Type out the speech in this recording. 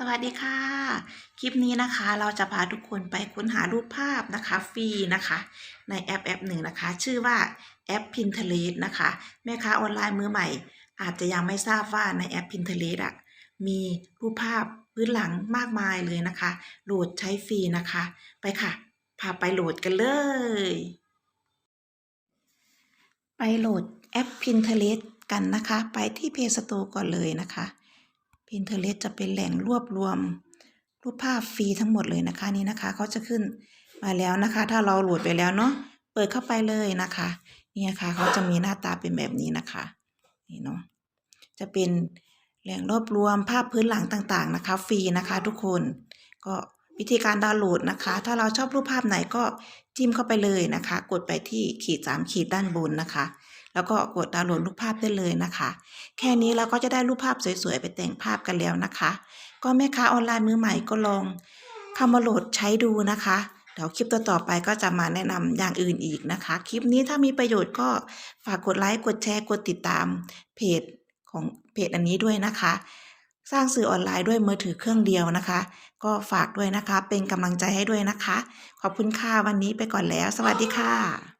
สวัสดีค่ะ คลิปนี้นะคะ เราจะพาทุกคนไปค้นหารูปภาพนะคะ ฟรีนะคะ ในแอปแอปหนึ่งนะคะ ชื่อว่าแอป Pinterest นะคะ แม่ค้าออนไลน์มือใหม่ อาจจะยังไม่ทราบว่าในแอป Pinterest อะมีรูปภาพพื้นหลังมากมายเลยนะคะ โหลดใช้ฟรีนะคะ ไปค่ะ พาไปโหลดกันเลย ไปโหลดแอป Pinterest กันนะคะ ไปที่ Play Store ก่อนเลยนะคะ Pinterest จะเป็นแหล่งรวบรวมรูปภาพฟรีทั้งหมดเลยนะคะนี่นะคะเขาจะขึ้นมาแล้วนะคะ ถ้าเราโหลดไปแล้วเนาะเปิดเข้าไปเลยนะคะนี่นะคะเขาจะมีหน้าตาเป็นแบบนี้นะคะนี่เนาะจะเป็นแหล่งรวบรวมภาพพื้นหลังต่างๆนะคะ ฟรีนะคะ ทุกคนก็วิธีการดาวน์โหลดนะคะ ถ้าเราชอบรูปภาพไหนก็จิ้มเข้าไปเลยนะคะ กดไปที่ขีดสามขีดด้านบนนะคะ แล้วก็กดดาวน์โหลดรูปภาพได้เลยนะคะ แค่นี้เราก็จะได้รูปภาพสวยๆ ไปแต่งภาพกันแล้วนะคะ ก็แม่ค้าออนไลน์มือใหม่ก็ลองเข้ามาโหลดใช้ดูนะคะเดี๋ยวคลิปต่อๆไปก็จะมาแนะนำอย่างอื่นอีกนะคะ คลิปนี้ถ้ามีประโยชน์ก็ฝากกดไลค์กดแชร์กดติดตามเพจของเพจอันนี้ด้วยนะคะ สร้างสื่อออนไลน์ด้วยมือถือเครื่องเดียวนะคะ ก็ฝากด้วยนะคะเป็นกำลังใจให้ด้วยนะคะ ขอบคุณค่ะวันนี้ไปก่อนแล้ว สวัสดีค่ะ